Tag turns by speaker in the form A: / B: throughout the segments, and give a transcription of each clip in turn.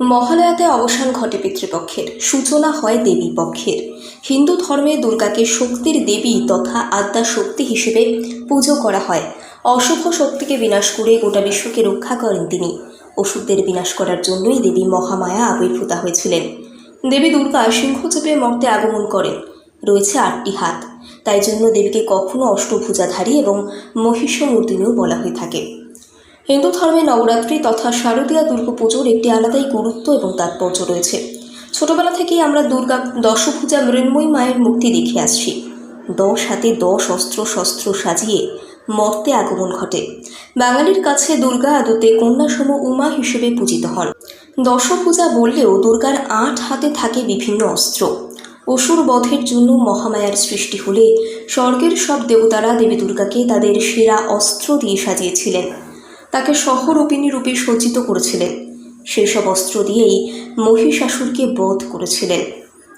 A: মহালয়াতে অবসান ঘটে পিতৃপক্ষের। সূচনা হয় দেবী পক্ষের। হিন্দু ধর্মে দুর্গাকে শক্তির দেবী তথা আদ্যা শক্তি হিসেবে পুজো করা হয়। অশুভ শক্তিকে বিনাশ করে গোটা বিশ্বকে রক্ষা করেন তিনি। অসুরদের বিনাশ করার জন্যই দেবী মহামায়া আবির্ভূতা হয়েছিলেন। দেবী দুর্গা সিংহ চেপে মর্তে আগমন করেন। রয়েছে আটটি হাত। তাই জন্য দেবীকে কখনো অষ্টভুজাধারী এবং মহিষমূর্তিনীও বলা হয়ে থাকে। হিন্দু ধর্মে নবরাত্রি তথা শারদীয়া দুর্গাপুজোর একটি আলাদাই গুরুত্ব এবং তাৎপর্য রয়েছে। ছোটবেলা থেকেই আমরা দুর্গা দশভূজা মৃন্ময়ী মায়ের মূর্তি দেখে আসছি। দশ হাতে দশ অস্ত্র শস্ত্র সাজিয়ে মর্তে আগমন ঘটে। বাঙালির কাছে দুর্গা আদতে কন্যাসম উমা হিসেবে পূজিত হন। দশভূজা বললেও দুর্গার আট হাতে থাকে বিভিন্ন অস্ত্র। অসুর বধের জন্য মহামায়ার সৃষ্টি হলে স্বর্গের সব দেবতারা দেবী দুর্গাকে তাদের সেরা অস্ত্র দিয়ে সাজিয়েছিলেন। তাকে সহরূপিণী রূপে সজ্জিত করেছিলেন। সেসব অস্ত্র দিয়েই মহিষাসুরকে বধ করেছিলেন।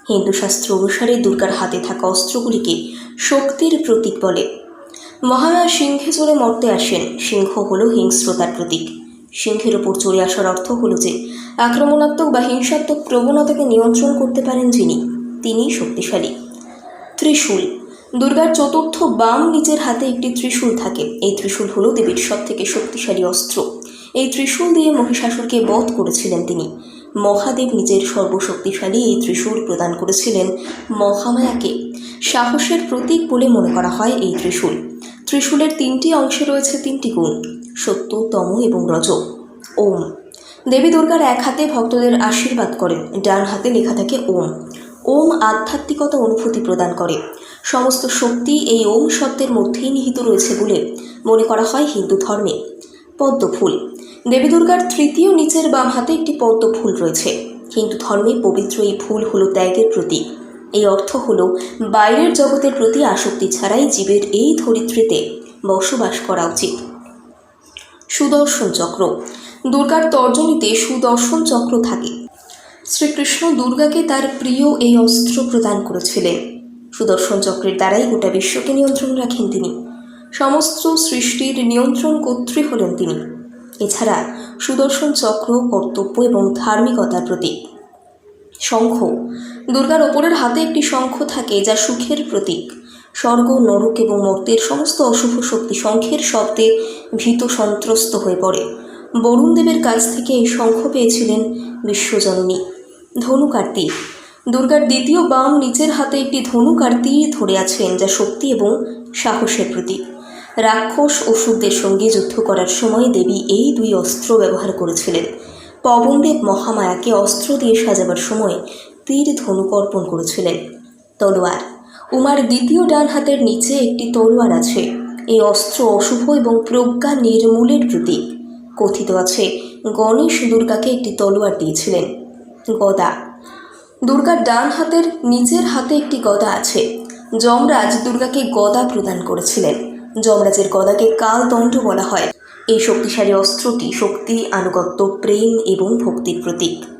A: হিন্দু শাস্ত্র অনুসারে দুর্গার হাতে থাকা অস্ত্রগুলিকে শক্তির প্রতীক বলে। মহামায়া সিংহে চড়ে মর্তে আসেন, সিংহ হল হিংস্রতার প্রতীক। সিংহের ওপর চড়ে আসার অর্থ হল যে, আক্রমণাত্মক বা হিংসাত্মক প্রবণতাকে নিয়ন্ত্রণ করতে পারেন যিনি, তিনিই শক্তিশালী। ত্রিশূল দুর্গার চতুর্থ বাম নিজের হাতে একটি ত্রিশূল থাকে। এই ত্রিশূল হল দেবীর সব থেকে শক্তিশালী অস্ত্র। এই ত্রিশূল দিয়ে মহিষাসুরকে বধ করেছিলেন তিনি। মহাদেব নিজের সর্বশক্তিশালী এই ত্রিশূল প্রদান করেছিলেন মহামায়াকে। সাহসের প্রতীক বলে মনে করা হয় এই ত্রিশূল। ত্রিশূলের তিনটি অংশে রয়েছে তিনটি গুণ, সত্য, তম এবং রজ। ওম। দেবী দুর্গার এক হাতে ভক্তদের আশীর্বাদ করেন, ডান হাতে লেখা থাকে ওম। ওম আধ্যাত্মিকতা অনুভূতি প্রদান করে। সমস্ত শক্তি এই ওম শব্দের মধ্যেই নিহিত রয়েছে বলে মনে করা হয় হিন্দু ধর্মে। পদ্ম ফুল। দেবী দুর্গার তৃতীয় নিচের বাম হাতে একটি পদ্ম ফুল রয়েছে। হিন্দু ধর্মে পবিত্র এই ফুল হলো ত্যাগের প্রতীক। এই অর্থ হল বাইরের জগতের প্রতি আসক্তি ছাড়াই জীবের এই ধরিত্রীতে বসবাস করা উচিত। সুদর্শন চক্র। দুর্গার তর্জনীতে সুদর্শন চক্র থাকে। শ্রীকৃষ্ণ দুর্গাকে তার প্রিয় এই অস্ত্র প্রদান করেছিলেন। সুদর্শন চক্রের দ্বারাই গোটা বিশ্বকে নিয়ন্ত্রণ রাখেন তিনি। সমস্ত সৃষ্টির নিয়ন্ত্রণ কর্ত্রী হলেন তিনি। এছাড়া সুদর্শন চক্র, কর্তব্য এবং ধার্মিকতার প্রতীক। শঙ্খ। দুর্গার ওপরের হাতে একটি শঙ্খ থাকে যা সুখের প্রতীক। স্বর্গ, নরক এবং মর্তের সমস্ত অশুভ শক্তি শঙ্খের শব্দে ভীত সন্ত্রস্ত হয়ে পড়ে। বরুণ দেবের কাছ থেকে এই শঙ্খ পেয়েছিলেন বিশ্বজননী ধনুকার তীর দুর্গার দ্বিতীয় বাম নিচের হাতে একটি ধনুক আর তীর ধরে আছেন, যা শক্তি এবং সাহসের প্রতীক। রাক্ষস অসুরদের সঙ্গে যুদ্ধ করার সময় দেবী এই দুই অস্ত্র ব্যবহার করেছিলেন। পবনদেব মহামায়াকে অস্ত্র দিয়ে সাজাবার সময় তীর ধনুক অর্পণ করেছিলেন। তলোয়ার। উমার দ্বিতীয় ডান হাতের নিচে একটি তলোয়ার আছে। এই অস্ত্র অশুভ এবং প্রজ্ঞা নির্মূলের প্রতীক। কথিত আছে, গণেশ দুর্গাকে একটি তলোয়ার দিয়েছিলেন। গদা। দুর্গার ডান হাতের নিচের হাতে একটি গদা আছে। যমরাজ দুর্গাকে গদা প্রদান করেছিলেন। যমরাজের গদাকে কালদণ্ড বলা হয়। এই শক্তিশালী অস্ত্রটি শক্তি, আনুগত্য, প্রেম এবং ভক্তির প্রতীক।